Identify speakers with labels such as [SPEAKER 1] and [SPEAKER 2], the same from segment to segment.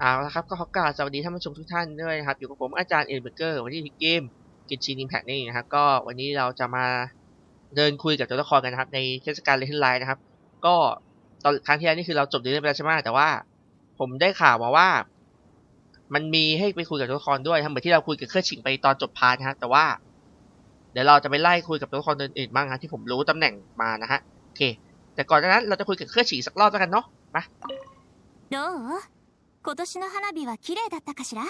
[SPEAKER 1] เอาละครับก็ขอกราบสวัสดีท่านผู้ชมทุกท่านด้วยนะครับอยู่กับผมอาจารย์เอ็นเบอร์เกอร์วันนี้ที่เกมกินชีนิมแพกนี่นะครับก็วันนี้เราจะมาเดินคุยกับตัวละครกันนะครับในเทศกาลเลนไลน์นะครับ ก็ตอนครั้งที่แล้วนี่คือเราจบเรื่องไปแล้วใช่ไหมแต่ว่า ผมได้ข่าวมาว่า มันมีให้ไปคุยกับตัวละครด้วยทำเหมือนที่เราคุยกับเครื่องฉิงไปตอนจบพาร์ทนะครับแต่ว่า เดี๋ยวเราจะไปไล่คุยกับตัวละครอื่นๆบ้างนะที่ผมรู้ตำแหน่งมานะฮะโอเค แต่ก่อนนานั้นเราจะคุยกับเครื่องฉิงสักรอบแล้วกันเนาะมา
[SPEAKER 2] 今年の花火は綺麗だったかしら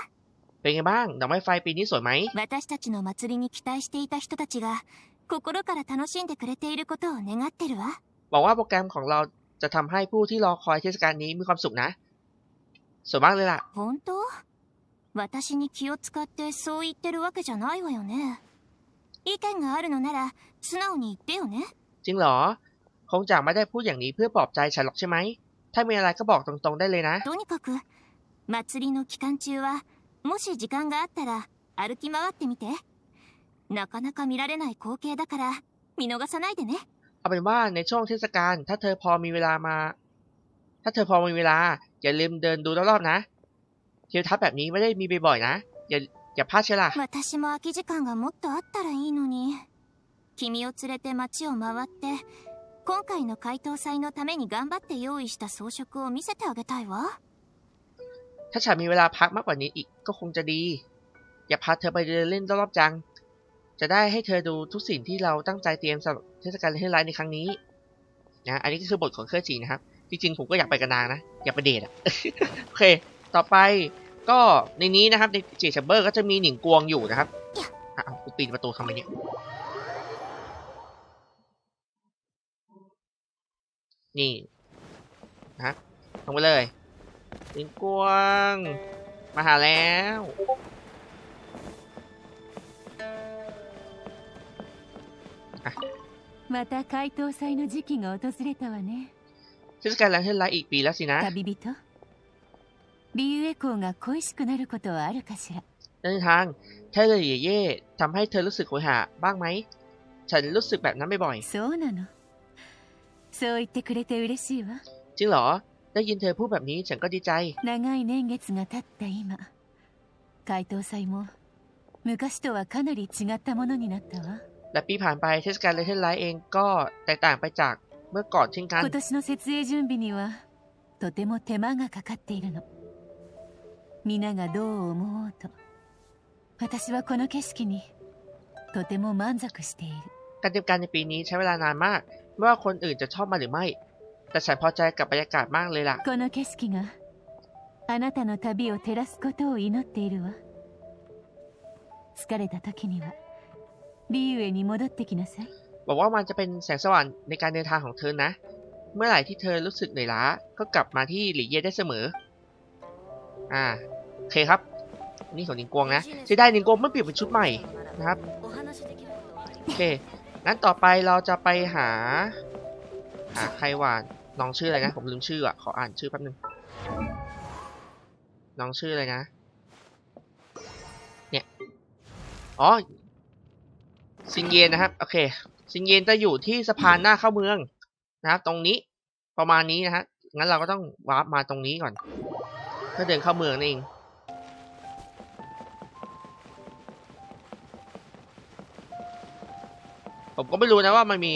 [SPEAKER 1] เป็นไงบ้างดอกไม้ไฟปีนี้สวยไหม
[SPEAKER 2] 私たちの祭りに期待していた人たちが心から楽しんでくれていることを願ってるわ
[SPEAKER 1] บอกว่าโปรแกรมของเราจะทำให้ผู้ที่รอคอยเทศกาลนี้มีความสุขนะ สวยมากเลยล่ะ
[SPEAKER 2] 本当私に気を使ってそう言ってるわけじゃないわよね意見があるのなら素直に言ってよね
[SPEAKER 1] จริงเหรอ คงจะไม่ได้พูดอย่างนี้เพื่อปลอบใจฉันหรอกใช่ไหม ถ้ามีอะไรก็บอกตรงๆได้เลยนะ
[SPEAKER 2] とにかく 祭りの期間中はもし時間があったら歩き回ってみてなかなか見られない光景だから見逃さないでね
[SPEAKER 1] เอาเป็นว่าในช่วงเทศกาลถ้าเธอพอมีเวลามา ถ้าเธอพอมีเวลา อย่าลืมเดินดูรอบๆนะทิวทัศน์แบบนี้ไม่ได้มีบ่อยๆนะ อย่าอย่าพลาดเชียวล่ะ
[SPEAKER 2] 私も空き時間がもっとあったらいいのに君を連れて街を回って今回の解答祭のために頑張って用意した装飾を見せてあげたいわ
[SPEAKER 1] ถ้าฉันมีเวลาพักมากกว่านี้อีกก็คงจะดี อย่าพาเธอไปเดินเล่นรอบๆจัง จะได้ให้เธอดูทุกสิ่งที่เราตั้งใจเตรียมสำหรับเทศกาลเลนไลน์ในครั้งนี้นะอันนี้ก็คือบทของเครื่องจีนะครับ จริงๆผมก็อยากไปกับนางนะ อยากไปเดทอะโอเค ต่อไปก็ในนี้นะครับในเจชเบอร์ก็จะมีหนิงกวงอยู่นะครับอ้าวกูปีนประตูทำไมเนี่ยนี่นะลงไปเลย หนิงกวง มาหาแล้ว
[SPEAKER 3] また解答祭の時期が訪れたわね
[SPEAKER 1] เทศกาลเลนไลน์อีกปีแล้วสินะ
[SPEAKER 3] 旅人ビューエコーが恋しくなることはあるかしら
[SPEAKER 1] เดินทางเทเลเย่เย่ทำให้เธอรู้สึกโหยหาบ้างไหม ฉันรู้สึกแบบนั้นบ่อย
[SPEAKER 3] そうなのそう言ってくれて嬉しいわ
[SPEAKER 1] ๆจริงเหรอ ได้ยินเธอพูดแบบนี้ฉันก็ดีใจ
[SPEAKER 3] 長い年月が経った今解答祭も昔とはかなり違ったものになったわ
[SPEAKER 1] และปีผ่านไปเทศกาลเลนไลน์เองก็แตกต่างไปจากเมื่อก่อนเช่นกัน
[SPEAKER 3] 今年の設営準備にはとても手間がかかっているの皆がどう思おうと私はこの景色にとても満足している
[SPEAKER 1] การเตรียมการในปีนี้ใช้เวลานานมาก ไม่ว่าคนอื่นจะชอบมาหรือไม่ แต่ฉันพอใจกับบรรยากาศมากเลยล่ะ
[SPEAKER 3] この景色があなたの旅を照らすことを祈っているわ疲れた時にはリーウェに戻ってきなさい
[SPEAKER 1] บอกว่ามันจะเป็นแสงสว่างในการเดินทางของเธอนะ เมื่อไหร่ที่เธอรู้สึกเหนื่อยล้า ก็กลับมาที่หลี่เย่ได้เสมอ อ่า โอเคครับ นี่ของนิงกวงนะจะได้นิงกวงไม่เปลี่ยนเป็นชุดใหม่นะครับ โอเค งั้นต่อไปเราจะไปหา หาใครว่า น้องชื่ออะไรนะ ผมลืมชื่ออะ ขออ่านชื่อแป๊บนึง น้องชื่ออะไรนะ เนี่ย อ๋อ ซินเยนนะครับ โอเค ซินเยนจะอยู่ที่สะพานหน้าเข้าเมืองนะครับ ตรงนี้ ประมาณนี้นะฮะ งั้นเราก็ต้องวาร์ปมาตรงนี้ก่อน เพื่อเดินเข้าเมืองนั่นเองผมก็ไม่รู้นะว่ามันมี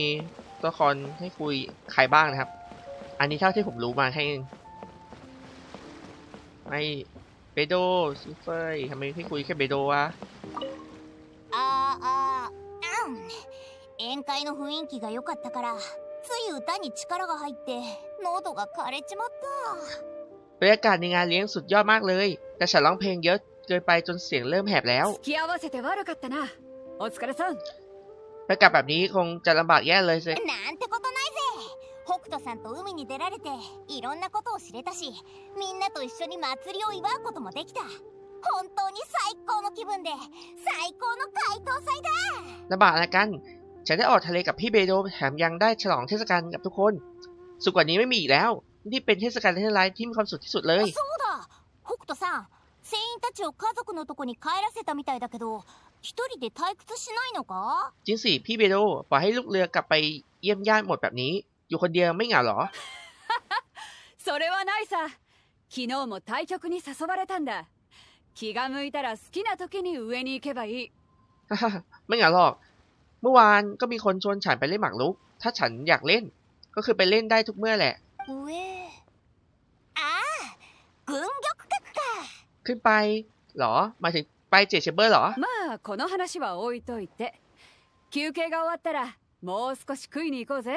[SPEAKER 1] ตัวละครให้คุยใครบ้างนะครับ อันนี้เท่าที่ผมรู้มาให้ไม่เบโดซูเฟยทำไมพี่คุยแค่เบโดวะ
[SPEAKER 2] あーあーうん宴会の雰囲気が良かったからつい歌に力が入って喉が枯れちまった
[SPEAKER 1] บรรยากาศในงานเลี้ยงสุดยอดมากเลย แต่ฉันร้องเพลงเยอะเกินไปจนเสียงเริ่มแหบแล้ว
[SPEAKER 3] 付き合わせて悪かったなお疲れさん
[SPEAKER 1] บรรยากาศแบบนี้คงจะลำบากแย่เลยสิ
[SPEAKER 2] なんてことないぜ 北斗さんと海に出られていろんなことを知れたしみんなと一緒に祭りを祝うこともできた本当に最高の気分で最高の解答祭だ
[SPEAKER 1] ลำบากอะไรกัน ฉันได้ออกทะเลกับพี่เบโดแถมยังได้ฉลองเทศกาลกับทุกคน สุดกว่านี้ไม่มีอีกแล้ว นี่เป็นเทศกาลเทศไลท์ที่มีความสุขที่สุดเลย
[SPEAKER 2] そうだ北斗さん船員たちを家族のとこに帰らせたみたいだけど一人で退屈しないのか
[SPEAKER 1] จริงสิพี่เบโดปล่อยให้ลูกเรือกลับไปเยี่ยมญาติหมดแบบนี้ อยู่คนเดียวไม่เหงาเหรอ
[SPEAKER 3] それはないさ
[SPEAKER 4] 昨日も対局に誘われたんだ気が向いたら好きな時に上に行けばいい
[SPEAKER 1] ไม่เหงาหรอก เมื่อวานก็มีคนชวนฉันไปเล่นหมากรุก ถ้าฉันอยากเล่น ก็คือไปเล่นได้ทุกเมื่อแหละ
[SPEAKER 2] 上ああ軍玉閣か
[SPEAKER 1] ขึ้นไปเหรอหมายถึงไปเจดเชมเบอร์เหรอ
[SPEAKER 4] まあこの話は置いといて休憩が終わったらもう少し食いに行こうぜ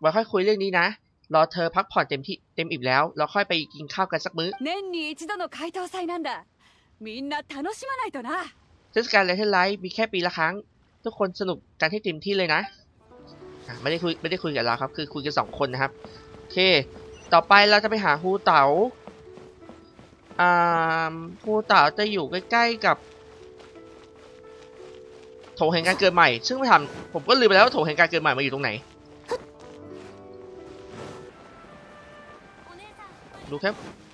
[SPEAKER 1] ไว้ค่อยคุยเรื่องนี้นะ รอเธอพักผ่อนเต็มที่เต็มอิ่มแล้ว เราค่อยไปกินข้าวกันสักมื้อ
[SPEAKER 4] 年に一度の解凍祭なんだみんな楽しまないとな
[SPEAKER 1] เทศกาลเลเทนไลท์มีแค่ปีละครั้ง ทุกคนสนุกกันให้เต็มที่เลยนะอ่ะไม่ได้คุยไม่ได้คุยกับเราครับ คือคุยกันสองคนนะครับ โอเค ต่อไปเราจะไปหาฮูเต๋าอ่าฮูเต๋าจะอยู่ใกล้ๆกับโถงแห่งการเกิดใหม่ ซึ่งไม่ทำผมก็ลืมไปแล้วว่าโถงแห่งการเกิดใหม่มาอยู่ตรงไหน ดูแค่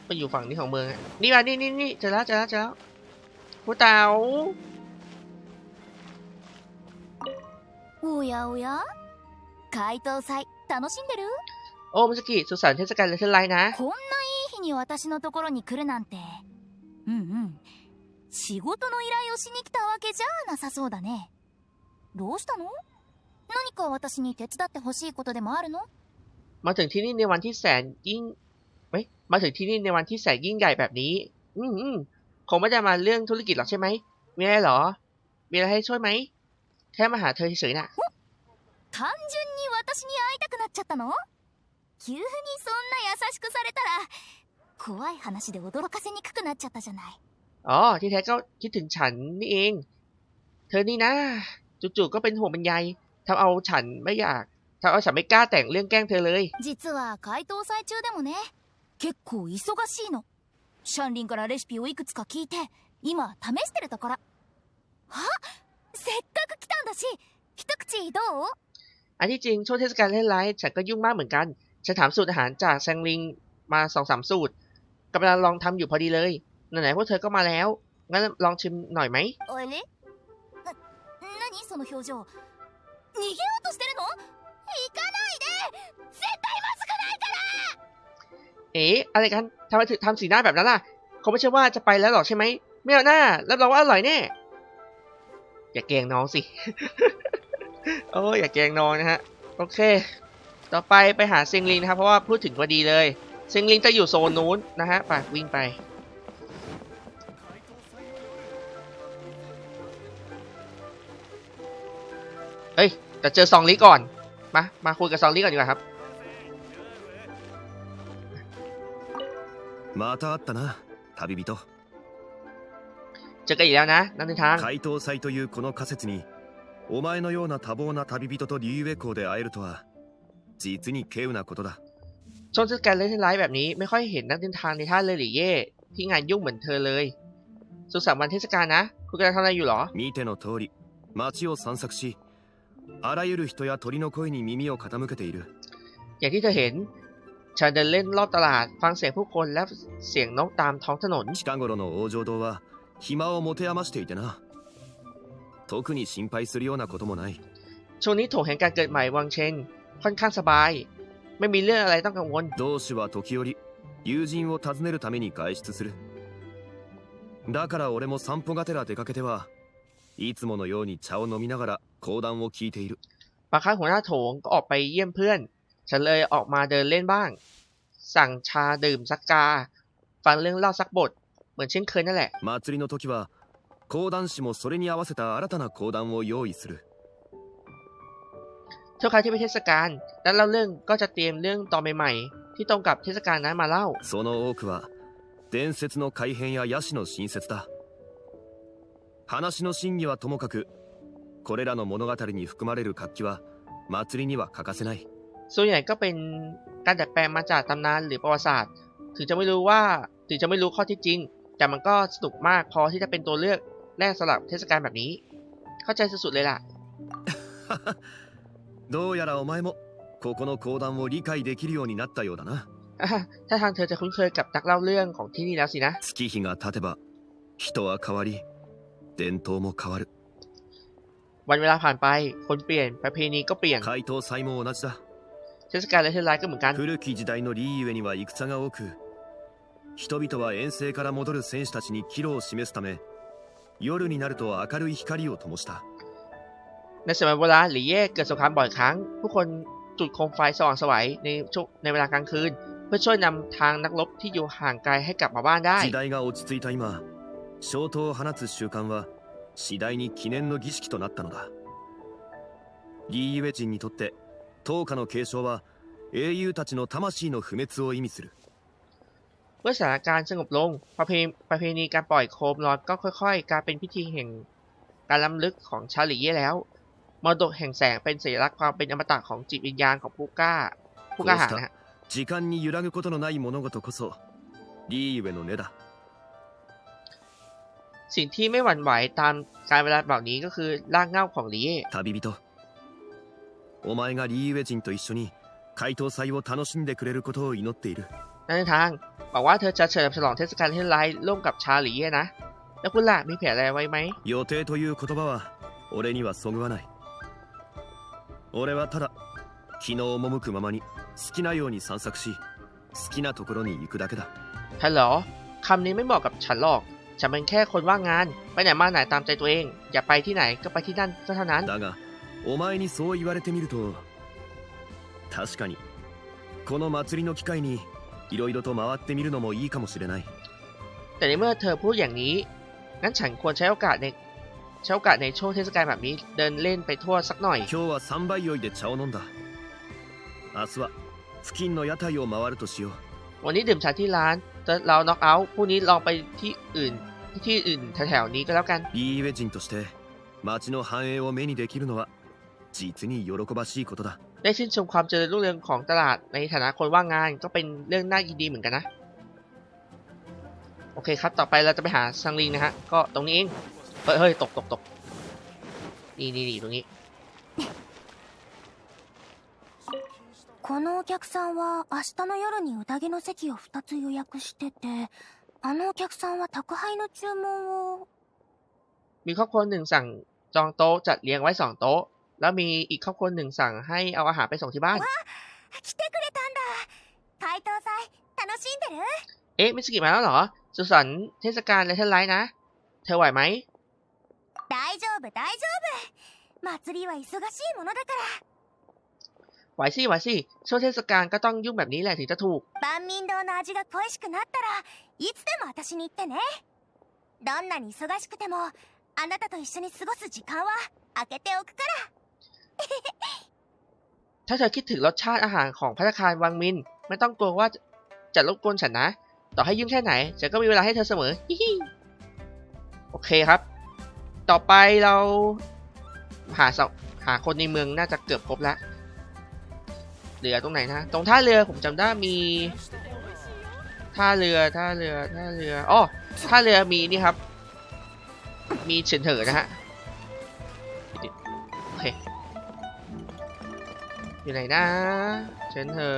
[SPEAKER 1] ไปอยู่ฝั่งนี้ของเมืองอะนี่มานี่นี่นี่เจอแล้วเจอแล้วเจอแล้วฮูเต๋า
[SPEAKER 2] おやおや解凍祭楽しんでる
[SPEAKER 1] โอ้มิสกิสุสานเทศกาลเลเทนไลท์นะ
[SPEAKER 2] こんないい日に私のところに来るなんてうんうん仕事の依頼をしに来たわけじゃなさそうだねどうしたの何か私に手伝ってほしいことでもあるの
[SPEAKER 1] มาถึงที่นี่ในวันที่แสนยิ่ง เฮ้ยมาถึงที่นี่ในวันที่แสนยิ่งใหญ่แบบนี้ อืมอืมคงไม่ได้มาเรื่องธุรกิจหรอกใช่ไหม มีอะไรเหรอ มีอะไรให้ช่วยไหม แค่มาหาเธอเฉยๆน่ะ
[SPEAKER 2] 単純に私に会いたくなっちゃったの急にそんな優しくされたら怖い話で驚かせにくくなっちゃったじゃない
[SPEAKER 1] อ๋อ ที่แท้ก็คิดถึงฉันนี่เอง เธอนี่นะ จู่ๆก็เป็นห่วงเป็นใยทำเอาฉันไม่อยากทำเอาฉันไม่กล้าแต่งเรื่องแกล้งเธอเลย
[SPEAKER 2] 実は解凍祭中でもね 結構忙しいのシャンリンからレシピをいくつか聞いて今試してるところあせっかく来たんだし一口どう
[SPEAKER 1] อันที่จริงช่วงเทศกาลเล่นไลฟ์ฉันก็ยุ่งมากเหมือนกัน ฉันถามสูตรอาหารจากแซงลิงมาสองสามสูตรกำลังลองทำอยู่พอดีเลยไหนๆพวกเธอก็มาแล้ว งั้นลองชิมหน่อยไหม
[SPEAKER 2] あれな何その表情逃げようと
[SPEAKER 1] เอ๊ะอะไรกันทำไมถึงทำสีหน้าแบบนั้นล่ะเขาไม่ใช่ว่าจะไปแล้วหรอกใช่ไหมไม่เอาหน้ารับรองว่าอร่อยแน่อย่าแกล้งน้องสิโอ้ยอย่าแกล้งน้องนะฮะโอเค ต่อไปไปหาเซงลิงนะครับ เพราะว่าพูดถึงพอดีเลยเซงลิงจะอยู่โซนนู้นนะฮะไปวิ่งไปเฮ้ยแต่เจอซองลิก่อนมามาคุยกับซองลิก่อนดีกว่าครับ
[SPEAKER 5] また会ったな、旅人。
[SPEAKER 1] 这个也要拿，那对他。
[SPEAKER 5] 怪盗祭というこの仮説に、お前のような多忙な旅人とリュエコで会えるとは、実に稀有なことだ。
[SPEAKER 1] 从这感觉听来，แบบนี้ไม่ค่อยเห็นนักเดินทางในท่าเรือหรือเย่ที่งานยุ่งเหมือนเธอเลยสุสานวันเทศกาลนะ คุณกำลังทำอะไรอยู่หรอ
[SPEAKER 5] 見ての通り街を散策しあらゆる人や鳥の声に耳を傾けている
[SPEAKER 1] ฉันเดินเล่นรอบตลาด ฟังเสียงผู้คนและเสียงนกตามท้องถนน
[SPEAKER 5] 近頃の往生堂は暇を持て余していてな特に心配するようなこともない
[SPEAKER 1] ช่วงนี้โถงแห่งการเกิดใหม่วังเชน ค่อนข้างสบาย ไม่มีเรื่องอะไรต้องกังวล
[SPEAKER 5] 同志は時折友人を訪ねるために外出するだから俺も散歩がてら出かけてはいつものように茶を飲みながら講談を聞いている
[SPEAKER 1] บางครั้งหัวหน้าโถงก็ออกไปเยี่ยมเพื่อน ฉันเลยออกมาเดินเล่นบ้าง สั่งชาดื่มสักกา ฟังเรื่องเล่าสักบท เหมือนเช่นเคยนั่นแหละ
[SPEAKER 5] 祭りの時は講談師もそれに合わせた新たな講談を用意する
[SPEAKER 1] ทุกครั้งที่เป็นเทศกาลนักเล่าเรื่องก็จะเตรียมเรื่องตอนใหม่ๆ ที่ตรงกับเทศกาลนั้นมาเล่า
[SPEAKER 5] その多くは伝説の改変やヤシの新説だ話の真偽はともかくこれらの物語に含まれる活気は祭りには欠かせない
[SPEAKER 1] ส่วนใหญ่ก็เป็นการดัดแปลงมาจากตำนานหรือประวัติศาสตร์ ถึงจะไม่รู้ว่าถึงจะไม่รู้ข้อที่จริง แต่มันก็สนุกมากพอที่จะเป็นตัวเลือกแรกสำหรับเทศกาลแบบนี้ เข้าใจสุดๆเลยล่ะ
[SPEAKER 5] どうやらお前もここの講談を理解できるようになったようだな
[SPEAKER 1] ถ้าทางเธอจะคุ้นเคยกับนักเล่าเรื่องของที่นี่แล้วสินะ
[SPEAKER 5] 月日が経てば人は変わり伝統も変わる
[SPEAKER 1] วันเวลาผ่านไป คนเปลี่ยน ประเพณีก็เปลี่ยน
[SPEAKER 5] 怪盗祭も同じだ
[SPEAKER 1] เทศกาลและเทศกาลก็เหมือนกัน
[SPEAKER 5] 古き時代のリーゆえには戦が多く 人々は遠征から戻る戦士たちに岐路を示すため夜になると明るい光を灯した
[SPEAKER 1] ในสมัยโบราณหรือเย่เกิดสงครามบ่อยครั้ง ผู้คนจุดโคมไฟสว่างไสวัยในช่วงในเวลากลางคืน เพื่อช่วยนำทางนักรบที่อยู่ห่างไกลให้กลับมาบ้านได้
[SPEAKER 5] 時代が落ち着いた今消灯を放つ習慣は次第に記念の儀式となったのだリーユエ人にとって 灯火の継承は英雄たちの魂の不滅を意味する
[SPEAKER 1] เมื่อสถานการณ์สงบลงประเพณีประเพณีการปล่อยโคมลอยก็ค่อยๆ กลายเป็นพิธีแห่งการล้ำลึกของชาวหลีเย่แล้วมรดกแห่งแสงเป็นสัญลักษณ์ความเป็นอมตะของจิตวิญญาณของผู้กล้า ผู้กล้าหาญนะฮะ
[SPEAKER 5] 時間に揺らぐことのない物事こそリーユエの根だ
[SPEAKER 1] สิ่งที่ไม่หวั่นไหวตามการเวลาแบบนี้ก็คือรากเหง้าของหลีเย่
[SPEAKER 5] 旅人 お前がリーユエ人と一緒に怪盗祭を楽しんでくれることを祈っている
[SPEAKER 1] นั่นในทางบอกว่าเธอจะเฉลิมฉลองเทศกาลเทศไลท์ร่วมกับชาวหลีเย่นะ แล้วคุณล่ะมีแผนอะไรไว้ไหม
[SPEAKER 5] 予定という言葉は俺にはそぐわない俺はただ気の赴くままに好きなように散策し好きなところに行くだけだ
[SPEAKER 1] ฮัลโหลคำนี้ไม่เหมาะกับฉันหรอก ฉันเป็นแค่คนว่างงาน ไปไหนมาไหนตามใจตัวเอง อย่าไปที่ไหนก็ไปที่นั่นก็เท่านั้น
[SPEAKER 5] だが お前にそう言われてみると確かにこの祭りの機会に色々と回ってみるのもいいかもしれない
[SPEAKER 1] แต่ในเมื่อเธอพูดอย่างนี้ งั้นฉันควรใช้โอกาสในใช้โอกาสในช่วงเทศกาลแบบนี้เดินเล่นไปทั่วสักหน่อย
[SPEAKER 5] 今日は3杯酔いで茶を飲んだ明日は付近の屋台を回るとしよう
[SPEAKER 1] วันนี้ดื่มชาที่ร้านแต่เราน็อกเอาท์พรุ่งนี้ลองไปที่อื่นที่อื่นแถวๆนี้ก็แล้วกัน
[SPEAKER 5] リーウェ人として町の繁栄を目にできるのは 実に喜ばしいことだ
[SPEAKER 1] ได้ชื่นชมความเจริญรุ่งเรืองของตลาดในฐานะคนว่างงานก็เป็นเรื่องน่ายินดีเหมือนกันนะ โอเคครับ ต่อไปเราจะไปหาซังลิงนะฮะ ก็ตรงนี้เอง เฮ้ยเฮ้ยตกตกตกนี่นี่นี่ตรงนี้
[SPEAKER 2] このお客さんは明日の夜に宴の席を2つ予約しててあのお客さんは宅配の注文を
[SPEAKER 1] มีครอบครัวหนึ่งสั่งจองโต๊ะจัดเรียงไว้สองโต๊ะ แล้วมีอีกครอบครัวหนึ่งสั่งให้เอาอาหารไปส่งที่บ้าน
[SPEAKER 2] 来てくれたんだ怪盗祭楽しんでる
[SPEAKER 1] เอ๊ะมิสกิมาแล้วเหรอ สุสานต์เทศกาลเลเทนไลท์นะ เธอไหวไหม
[SPEAKER 2] 大丈夫大丈夫祭りは忙しいものだから
[SPEAKER 1] ไหวสิไหวสิช่วงเทศกาลก็ต้องยุ่งแบบนี้แหละถึงจะถูก
[SPEAKER 2] 万民堂の味が恋しくなったらいつでも私に言ってねどんなに忙しくてもあなたと一緒に過ごす時間は空けておくから
[SPEAKER 1] ถ้าเธอคิดถึงรสชาติอาหารของพัตคารวังมิน ไม่ต้องกลัวว่าจะรบกวนฉันนะ ต่อให้ยุ่งแค่ไหนฉันก็มีเวลาให้เธอเสมอโอเคครับ ต่อไปเราหาหาคนในเมืองน่าจะเกือบครบแล้วเหลือตรงไหนนะ ตรงท่าเรือผมจำได้มีท่าเรือท่าเรือท่าเรืออ๋อท่าเรือมีนี่ครับ มีเฉินเถอนะฮะโอเค อยู่ไหนนะเฉินเถอ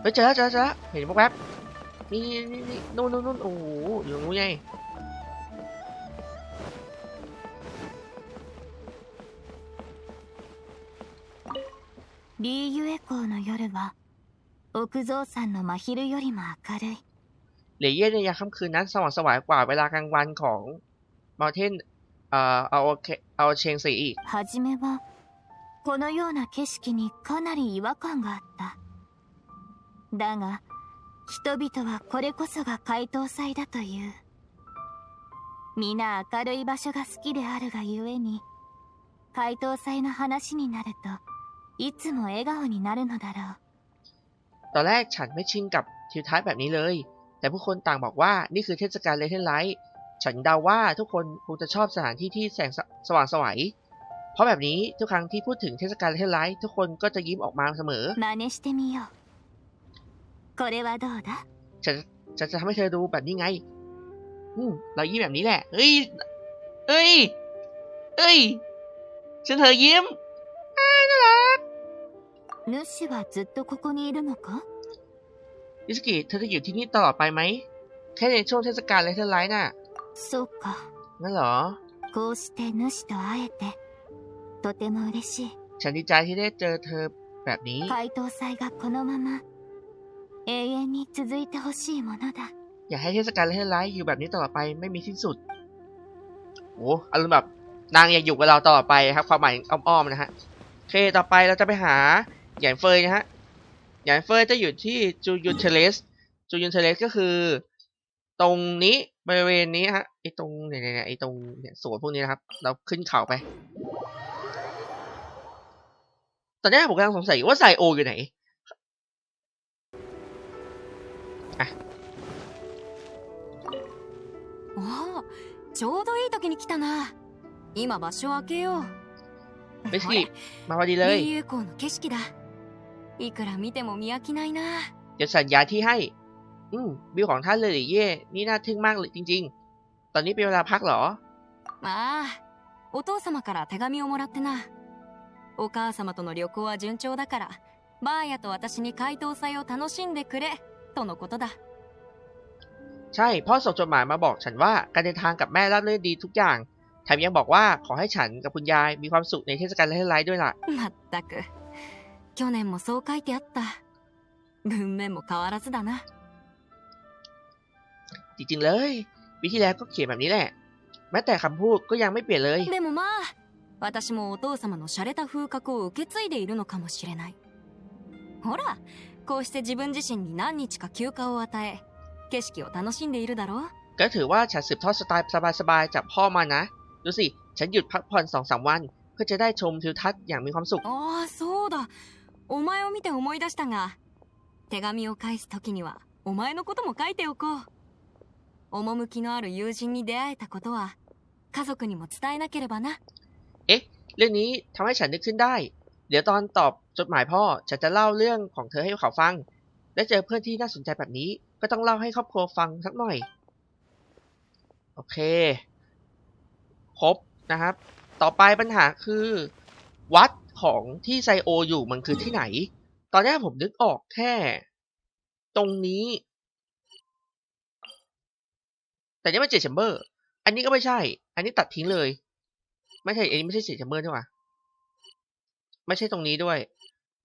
[SPEAKER 1] ไปเจอแล้วเจอแล้วเจอแล้วเห็นแป๊บๆนี่นี่นี่นี่นู่นนู่นนู่นโอ้โหอยู่ตรงนู้นไง
[SPEAKER 2] リーユエ港の夜は奥蔵さんの真昼よりも明るい
[SPEAKER 1] เหลียเย่ในยามค่ำคืนนั้นสว่างไสวายกว่าเวลากลางวันของมาเทนเอ่อเอาเคเอาเชียงซีอีก
[SPEAKER 2] 初めは このような景色にかなり違和感があっただが人々はこれこそが怪盗祭だという皆明るい場所が好きであるがゆえに怪盗祭の話になるといつも笑顔になるのだろう
[SPEAKER 1] ตอนแรกฉันไม่ชินกับทิวทัศน์แบบนี้เลย แต่ผู้คนต่างบอกว่านี่คือเทศกาลเลเทนไลท์ฉันเดาว่าทุกคนคงจะชอบสถานที่ที่แสงสสว่างไสวัย เพราะแบบนี้ทุกครั้งที่พูดถึงเทศกาลเลเทนไลท์ทุกคนก็จะยิ้มออกมาเสมอ
[SPEAKER 2] 真似してみようこれはどうだ
[SPEAKER 1] ฉันฉันจะทำให้เธอดูแบบนี้ไง อืมเรายิ้มแบบนี้แหละ เฮ้ย เฮ้ย เฮ้ย ฉันเธอยิ้มอ้ายน่ารัก
[SPEAKER 2] 主はずっとここにいるのか
[SPEAKER 1] มิสกิเธอจะอยู่ที่นี่ตลอดไปไหม แค่ในช่วงเทศกาลเลเทนไลท์น่ะ
[SPEAKER 2] そうか
[SPEAKER 1] งั้นเหรอ
[SPEAKER 2] こうして主と会えて とても嬉しい
[SPEAKER 1] ฉันดีใจที่ได้เจอเธอแบบนี้
[SPEAKER 2] 解答祭がこのまま永遠に続いてほしいものだ
[SPEAKER 1] อยากให้เทศกาลให้ไลฟ์อยู่แบบนี้ตลอดไปไม่มีสิ้นสุดโอ้อารมณ์แบบนางอยากอยู่กับเราตลอดไปครับ ความหมายอ้อมๆนะฮะโอเคต่อไปเราจะไปหาหยางเฟยนะฮะหยางเฟยจะอยู่ที่จูยุนเทเลสจูยุนเทเลสก็คือ ตรงนี้บริเวณนี้ฮะไอตรงเนี่ยไอตรงเนี่ยสวนพวกนี้นะครับ เราขึ้นเขาไป ตอนนี้ผมกำลังสงสัยอยู่ว่าไซโออยู่ไหน
[SPEAKER 4] おおちょうどいい時に来たな今場所を開けよう
[SPEAKER 1] เบส
[SPEAKER 4] ほ
[SPEAKER 1] กี้
[SPEAKER 4] ら
[SPEAKER 1] มาพอดีเลย
[SPEAKER 4] 林友港の景色だいくら見ても見飽きないな
[SPEAKER 1] เดี๋ยวสัญญาที่ให้ อืมวิวของท่านเลยหรือเย่ นี่น่าทึ่งมากเลยจริง ๆ ตอนนี้เป็นเวลาพักเหรอ
[SPEAKER 4] ああお父様から手紙をもらってな お母様との旅行は順調だからバーヤと私に怪盗祭を楽しんでくれとのことだ
[SPEAKER 1] ใช่พ่อส่งจดหมายมาบอกฉันว่าการเดินทางกับแม่ราบรื่นดีทุกอย่าง แถมยังบอกว่าขอให้ฉันกับคุณยายมีความสุขในเทศกาลเลนไลท์ด้วยล่ะ
[SPEAKER 4] まったく去年もそう書いてあった文面も変わらずだな
[SPEAKER 1] จริงๆเลยปีที่แล้วก็เขียนแบบนี้แหละ แม้แต่คำพูดก็ยังไม่เปลี่ยนเลย
[SPEAKER 4] でもまあ 私もお父様の洒落た風格を受け継いでいるのかもしれないほらこうして自分自身に何日か休暇を与え景色を楽しんでいるだろう
[SPEAKER 1] ก็ถือว่าฉันสืบทอดสไตล์สบายๆจากพ่อมานะ ดูสิ ฉันหยุดพักผ่อนสองสามวัน เพื่อจะได้ชมทิวทัศน์อย่างมีความสุข
[SPEAKER 4] ああそうだお前を見て思い出したが手紙を返す時にはお前のことも書いておこう趣のある友人に出会えたことは家族にも伝えなければな
[SPEAKER 1] เอ๊ะ เรื่องนี้ทำให้ฉันนึกขึ้นได้ เดี๋ยวตอนตอบจดหมายพ่อ ฉันจะเล่าเรื่องของเธอให้เขาฟัง และเจอเพื่อนที่น่าสนใจแบบนี้ ก็ต้องเล่าให้ครอบครัวฟังสักหน่อย โอเค ครบนะครับ ต่อไปปัญหาคือ วัดของที่ไซโออยู่มันคือที่ไหน ตอนแรกผมนึกออกแค่ ตรงนี้ แต่นี่มันเจ็ดแชมเบอร์ อันนี้ก็ไม่ใช่ อันนี้ตัดทิ้งเลย ไม่ใช่อันนี้ไม่ใช่เจ็ดแชมเบอร์ใช่ปะไม่ใช่ตรงนี้ด้วย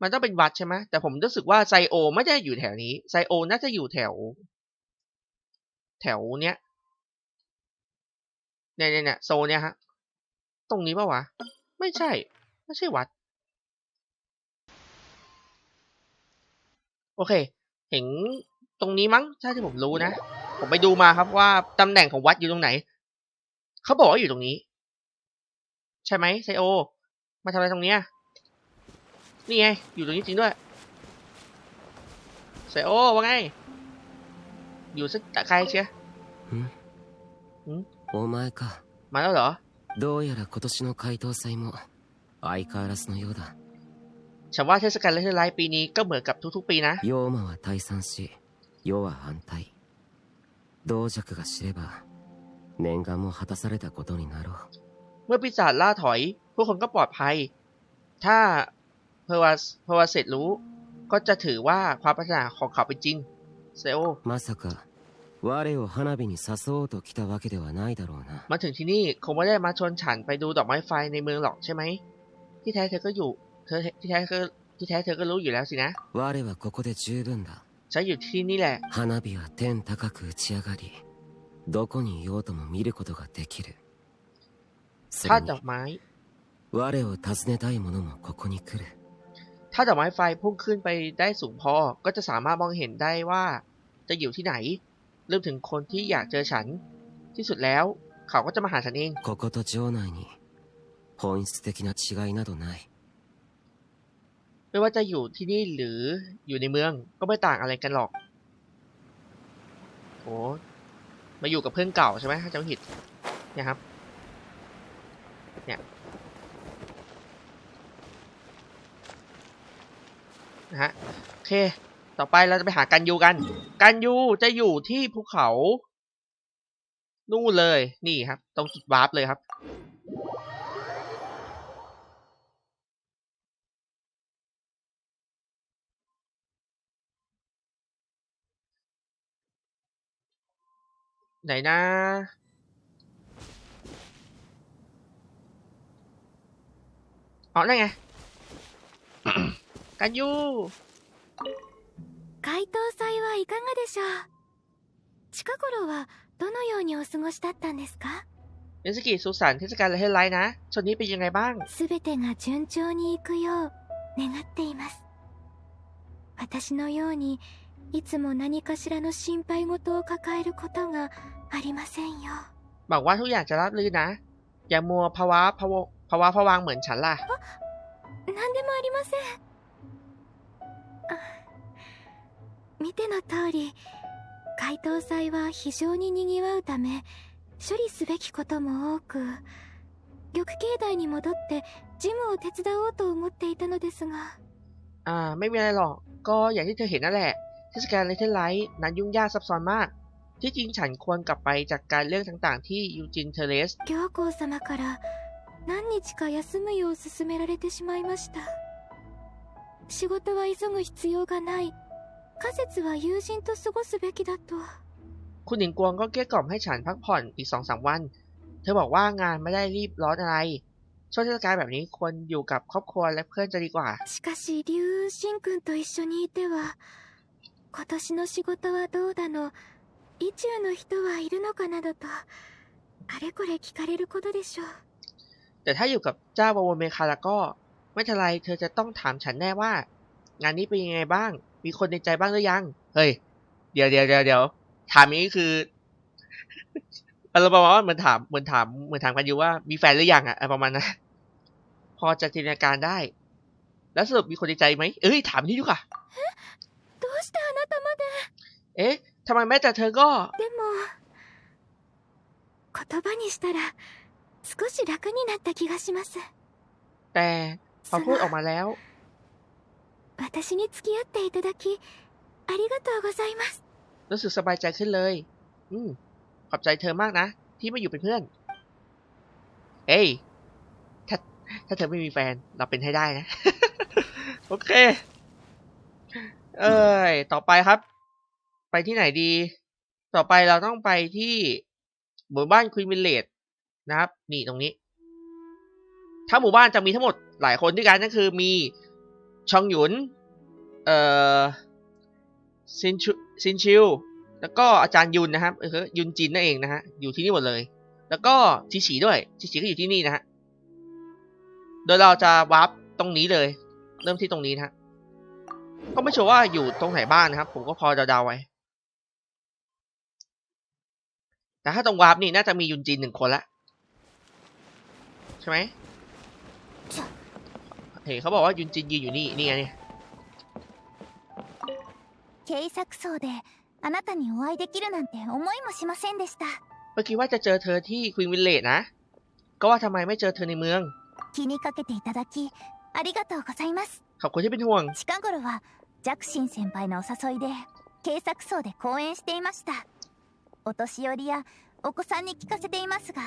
[SPEAKER 1] มันต้องเป็นวัดใช่ไหมแต่ผมรู้สึกว่าไซโอไม่ได้อยู่แถวนี้ไซโอน่าจะอยู่แถว แถวเนี้ยเนี่ยเนี่ยเนี่ยโซนเนี้ยฮะ ตรงนี้ปะวะ ไม่ใช่ ไม่ใช่วัด โอเค เห็นตรงนี้มั้งใช่ที่ผมรู้นะ ผมไปดูมาครับว่าตำแหน่งของวัดอยู่ตรงไหน เขาบอกว่าอยู่ตรงนี้ ใช่ไหมไซโอ มาทำอะไรตรงเนี้ยนี่ไง อยู่ตรงนี้จริงด้วยไซโอว่าไง อยู่สักใครเชีย
[SPEAKER 6] お前か
[SPEAKER 1] มาแล้วเหรอ
[SPEAKER 6] どうやら今年の怪盗祭も相変わらずのようだ
[SPEAKER 1] ฉันว่าเทศกาลเลนไลท์ปีนี้ก็เหมือนกับทุกๆปีนะ
[SPEAKER 6] 妖魔は退散し世は安泰同弱が知れば念願も果たされたことになろう
[SPEAKER 1] เมื่อปีศาจล่าถอย พวกคนก็ปลอดภัย ถ้าเพอร์วาเพอร์วาเซตรู้ ก็จะถือว่าความปรารถนาของเขาเป็นจริงเซโอ
[SPEAKER 6] まさか我を花火に誘おうと来たわけではないだろうな
[SPEAKER 1] มาถึงที่นี่คงไม่ได้มาชวนฉันไปดูดอกไม้ไฟในเมืองหรอกใช่ไหม ที่แท้เธอก็อยู่ เธอที่แท้ก็ที่แท้เธอก็รู้อยู่แล้วสินะ
[SPEAKER 6] 我はここで十分だ
[SPEAKER 1] ฉันอยู่ที่นี่แหละ
[SPEAKER 6] 花火は天高く打ち上がりどこにいようとも見ることができる そ
[SPEAKER 1] ถ้า
[SPEAKER 6] れ
[SPEAKER 1] ดอก
[SPEAKER 6] に
[SPEAKER 1] ไม้
[SPEAKER 6] 我を訪ねたい者もここに来る
[SPEAKER 1] ถ้าดอกไม้ไฟพุ่งขึ้นไปได้สูงพอ ก็จะสามารถมองเห็นได้ว่า จะอยู่ที่ไหนรวมถึงคนที่อยากเจอฉัน ที่สุดแล้ว เขาก็จะมาหาฉันเอง
[SPEAKER 6] ここと城内に本質的な違いなどない
[SPEAKER 1] ไม่ว่าจะอยู่ที่นี่หรืออยู่ในเมืองก็ไม่ต่างอะไรกันหรอก โอ้มาอยู่กับเพื่อนเก่าใช่ไหมถ้าจำไม่ผิด เนี่ยครับ เนี่ยนะฮะโอเค ต่อไปเราจะไปหากันยูกัน กันยูจะอยู่ที่ภูเขานู่นเลยนี่ครับ ตรงจุดวาร์ปเลยครับ ไหนนะ อ๋อนั่นไงกันยู
[SPEAKER 7] 回答祭はいかがでしょう近頃はどのようにお過ごしだったんですか
[SPEAKER 1] ユズキ、ソさん、手塚のヘライナ、ソニーペジンガイバン。
[SPEAKER 7] すべてが順調に行くよう願っています。私のように、いつも何かしらの心配事を抱えることがありませんよ。
[SPEAKER 1] บอกว่าทุกอย่างจะราบรื่นนะ อย่ามัวภาวะพะวง ะภาวะผวังค์เหมือนฉันล่ะ
[SPEAKER 7] 何でもありませんあ見ての通り解凍祭は非常ににぎわうため処理すべきことも多く玉境内に戻ってジムを手伝おうと思っていたのですが
[SPEAKER 1] อ่า ไม่มีอะไรหรอก ก็อย่างที่เธอเห็นนั่นแหละ เทศกาลเลเทนไลท์นั้นยุ่งยากซับซ้อนมาก ที่จริงฉันควรกลับไปจัดการเรื่องต่างๆ ที่ยูจินเทเลส
[SPEAKER 7] 行幸様から 何日か休むよう勧められてしまいました仕事は急ぐ必要がない仮説は友人と過ごすべきだと
[SPEAKER 1] คุณหญิงกวงก็เกลี้ยกล่อมให้ฉันพักผ่อนอีกสองสามวัน เธอบอกว่างานไม่ได้รีบร้อนอะไร ช่วงเทศกาลแบบนี้ควรอยู่กับครอบครัวและเพื่อนจะดีกว่า
[SPEAKER 7] しかし龍神君と一緒にいては今年の仕事はどうだの意中の人はいるのかなどとあれこれ聞かれることでしょう
[SPEAKER 1] แต่ถ้าอยู่กับเจ้าบวาวเมคาแล้วก็ ไม่ทลายเธอจะต้องถามฉันแน่ว่า งานนี้เป็นยังไงบ้าง มีคนในใจบ้างหรือยัง เฮ้ย เดี๋ยวเดี๋ยวเดี๋ยวเดี๋ยวถามนี้คือเราประมาณว่าเหมือนถามเหมือนถามเหมือนถามกันอยู่ว่ามีแฟนหรือยังอะประมาณนั้นพอจะจินตนาการได้ แล้วสรุปมีคนในใจไหมเอ้ยถามนี่ดูกว่าเอ๊ะทำไมแม่แต่เธอก็
[SPEAKER 7] 少し楽になった気がします
[SPEAKER 1] แต่พอ
[SPEAKER 7] そ
[SPEAKER 1] พูดอ
[SPEAKER 7] の
[SPEAKER 1] อกมาแล้ว
[SPEAKER 7] 私に付き合っていただきありがとうございます
[SPEAKER 1] รู้สึกสบายใจขึ้นเลย อืม ขอบใจเธอมากนะ ที่มาอยู่เป็นเพื่อน เอ้ย ถ้า ถ้าเธอไม่มีแฟน เราเป็นให้ได้นะ โอเค เอ้ย ต่อไปครับ ไปที่ไหนดี ต่อไปเราต้องไปที่หมู่บ้านควีนวิลเลจ นะครับ นี่ตรงนี้ ถ้าหมู่บ้านจะมีทั้งหมดหลายคนด้วยกันนั่นคือมีชองหยุน เอ่อซินชูซินชิวแล้วก็อาจารย์ยุนนะครับเออยุนจินนั่นเองนะฮะอยู่ที่นี่หมดเลย แล้วก็ชิฉีด้วยชิฉีก็อยู่ที่นี่นะฮะโดยเราจะวาร์ปตรงนี้เลย เริ่มที่ตรงนี้นะฮะก็ไม่ชัวร์ว่าอยู่ตรงไหนบ้างนะครับ ผมก็พอเดาๆไว้แต่ถ้าตรงวาร์ปนี่น่าจะมียุนจินหนึ่งคนละ ช่ไหมเห็นเขาบอกว่ายุนจินยืนอยู่นี่ นี่ไงเนี่ย
[SPEAKER 2] 警察層であなたにお会いできるなんて思いもしませんでした
[SPEAKER 1] เมื่อกี้ว่าจะเจอเธอที่ควีนวิลเลจนะ ก็ว่าทำไมไม่เจอเธอในเมือง
[SPEAKER 2] 気にかけていただきありがとうございます
[SPEAKER 1] ขอบคุณที่เป็นห่วง
[SPEAKER 2] 近頃はジャクシン先輩のお誘いで警察層で講演していましたお年寄りやお子さんに聞かせていますが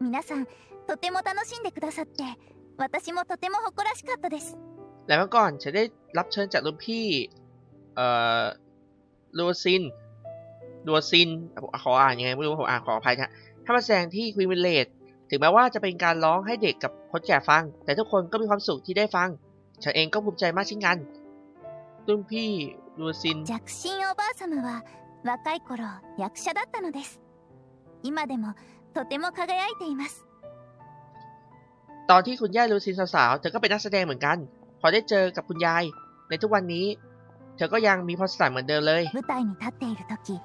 [SPEAKER 2] 皆さんとても楽しんでくださって私もとても誇らしかったです
[SPEAKER 1] แล้วเมื่อก่อนฉันได้รับเชิญจากรุ่นพี่ เอ่อลูซินลูซิน ขออ่านยังไงไม่รู้ผมอ่านขออภัยนะถ้ามาแสดงที่ควีนวิลเลจถึงแม้ว่าจะเป็นการร้องให้เด็กกับคนแก่ฟัง แต่ทุกคนก็มีความสุขที่ได้ฟัง ฉันเองก็ภูมิใจมากเช่นกัน รุ่นพี่ลูซิน
[SPEAKER 2] ジャクシンおばあ様は若い頃役者だったのです今でも とても輝いています
[SPEAKER 1] ตอนที่คุณย่าลูซินสาวๆ เธอก็เป็นนักแสดงเหมือนกัน พอได้เจอกับคุณยาย ในทุกวันนี้ เธอก็ยังมีพรสวรรค์เหมือนเดิมเลย
[SPEAKER 2] 舞台に立っている時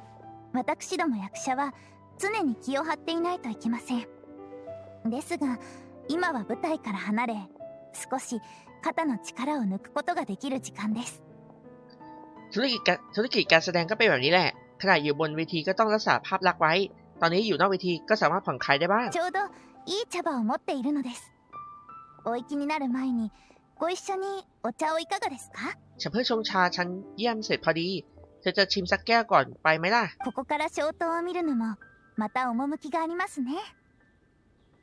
[SPEAKER 2] 私ども役者は常に気を張っていないといけませんですが今は舞台から離れ少し肩の力を抜くことができる時間です
[SPEAKER 1] ธุรกิจการธุรกิจการแสดงก็เป็นแบบนี้แหละ ขณะอยู่บนเวทีก็ต้องรักษาภาพลักษณ์ไว้ ตอนนี้อยู่นอกเวทีก็สามารถผ่อนคลายได้บ้าง
[SPEAKER 2] ちょうどいい茶葉を持っているのですお行きになる前にご一緒にお茶をいかがですか
[SPEAKER 1] ฉันเพิ่งชงชาฉันเยี่ยมเสร็จพอดี เธอจะชิมสักแก้วก่อนไปไหมล่ะ
[SPEAKER 2] ここから消灯を見るのもまた趣がありますね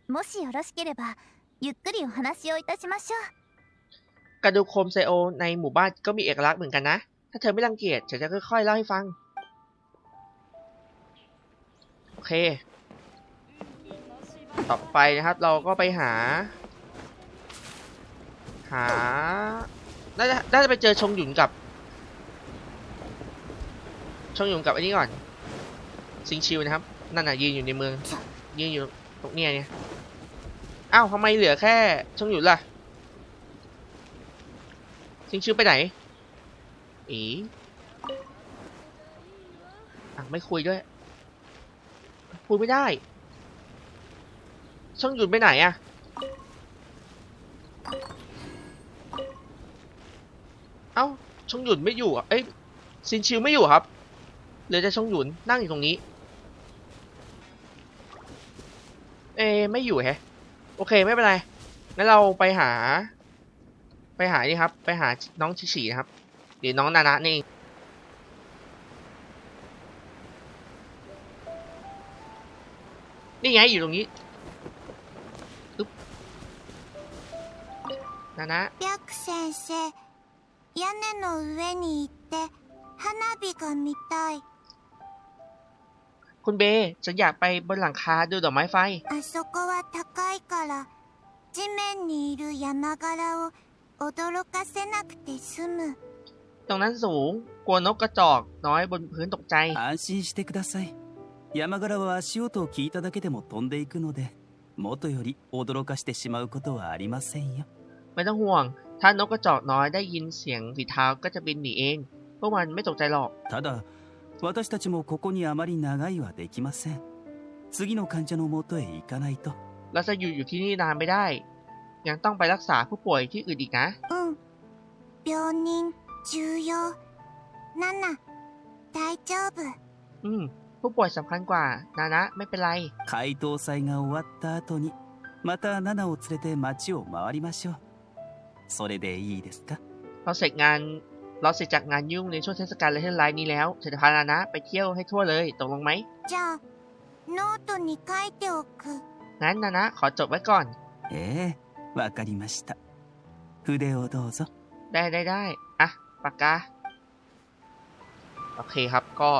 [SPEAKER 2] もしよろしければゆっくりお話をいたしましょう
[SPEAKER 1] การดูโคมไซโอในหมู่บ้านก็มีเอกลักษณ์เหมือนกันนะ ถ้าเธอไม่รังเกียจฉันจะค่อยๆเล่าให้ฟัง โ อเค ต่อไปนะครับเราก็ไปหา หา น่าจะ น่าจะไปเจอชงหยุนกับ ชงหยุนกับไอ้นี่ก่อน ซิงชิวนะครับ นั่นน่ะยืนอยู่ในเมือง ยืนอยู่ตรงเนี้ยเนี่ย อ้าวทำไมเหลือแค่ชงหยุนล่ะ ซิงชิวไปไหน อีอะไม่คุยด้วย คุยไม่ได้ ช่องหยุนไปไหนอะเอ้าช่องหยุนไม่อยู่อะเอ้ยซินชิวไม่อยู่ครับเหลือแต่ช่องหยุนนั่งอยู่ตรงนี้ เอะไม่อยู่แฮะ โอเคไม่เป็นไรงั้นเราไปหา ไปหานี่ครับ ไปหาน้องชิชินะครับเดี๋ยวน้องนานะนี่ นี่ไงอยู่ตรงนี้อึ๊บนานะ
[SPEAKER 2] 白先生屋根の上に行って花火が見たい
[SPEAKER 1] คุณเบย์ฉันอยากไปบนหลังคาดูดอกไม้ไฟ
[SPEAKER 2] あそこは高いから地面にいる山柄を驚かせなくて済む
[SPEAKER 1] ตรงนั้นสูง กลัวนกกระจอกน้อยบนพื้นตกใจ
[SPEAKER 8] 安心してください 山柄は足音を聞いただけでも飛んでいくので元より驚かしてしまうことはありませんよ
[SPEAKER 1] ไม่ต้องห่วง ถ้านกกระจอกน้อยได้ยินเสียงฝีเท้าก็จะบินหนีเอง พวกมันไม่ตกใจหรอก
[SPEAKER 8] ただ私たちもここにあまり長いはできません次の患者のもとへ行かないと
[SPEAKER 1] เราจะอยู่อยู่ที่นี่นานไม่ได้ ยังต้องไปรักษาผู้ป่วยที่อื่นอีกนะ
[SPEAKER 2] うん病人重要ナナ大丈夫
[SPEAKER 1] อืม ผู้ป่วยสำคัญกว่า นานะ ไม่เป็นไร
[SPEAKER 8] 解凍祭が終わった後にまたナナを連れて街を回りましょうそれでいいですか
[SPEAKER 1] เราเสร็จงาน เราเสร็จจากงานยุ่งในช่วงเทศกาลเลเทนไลน์นี้แล้วฉันจะพานานะ ไปเที่ยวให้ทั่วเลยตกลงไหม
[SPEAKER 2] じゃあノートに書いておく
[SPEAKER 1] งั้นนานะ ขอจดไว้ก่อน
[SPEAKER 8] ええわかりました筆をどうぞ
[SPEAKER 1] ได้ได้ได้อ่ะปากกา โอเคครับ ก็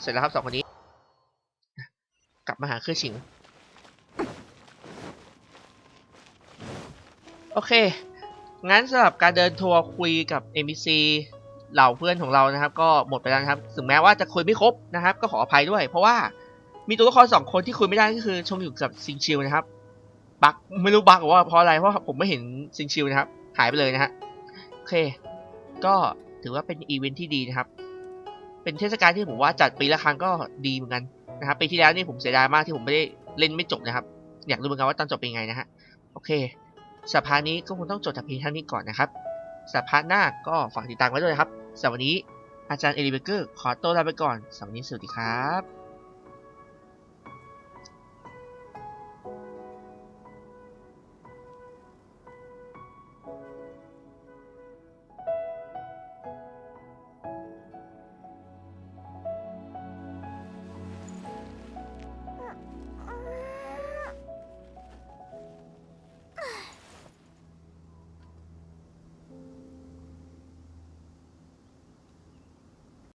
[SPEAKER 1] เสร็จแล้วครับสองคนนี้ กลับมาหาเครื่องฉิง โอเค งั้นสำหรับการเดินทัวร์คุยกับ NPC เหล่าเพื่อนของเรานะครับ ก็หมดไปแล้วนะครับถึงแม้ว่าจะคุยไม่ครบนะครับ ก็ขออภัยด้วย เพราะว่ามีตัวละครสองคนที่คุยไม่ได้ก็คือชงอยู่กับซิงชิวนะครับบักไม่รู้บักหรือว่าเพราะอะไรเพราะผมไม่เห็นซิงชิวนะครับหายไปเลยนะฮะโอเค ก็ถือว่าเป็นอีเวนท์ที่ดีนะครับ เป็นเทศกาลที่ผมว่าจัดปีละครั้งก็ดีเหมือนกัน นะครับปีที่แล้วนี่ผมเสียดายมากที่ผมไม่ได้เล่นไม่จบนะครับ อยากรู้เหมือนกันว่าตอนจบเป็นไงนะฮะโอเคสัปดาห์นี้ก็คงต้องจบแต่เพียงเท่านี้ก่อนนะครับสัปดาห์หน้าก็ฝากติดตามไว้ด้วยครับสำหรับวันนี้อาจารย์เอลิเบเกอร์ขอตัวลาไปก่อนสำหรับวันนี้สวัสดีครับ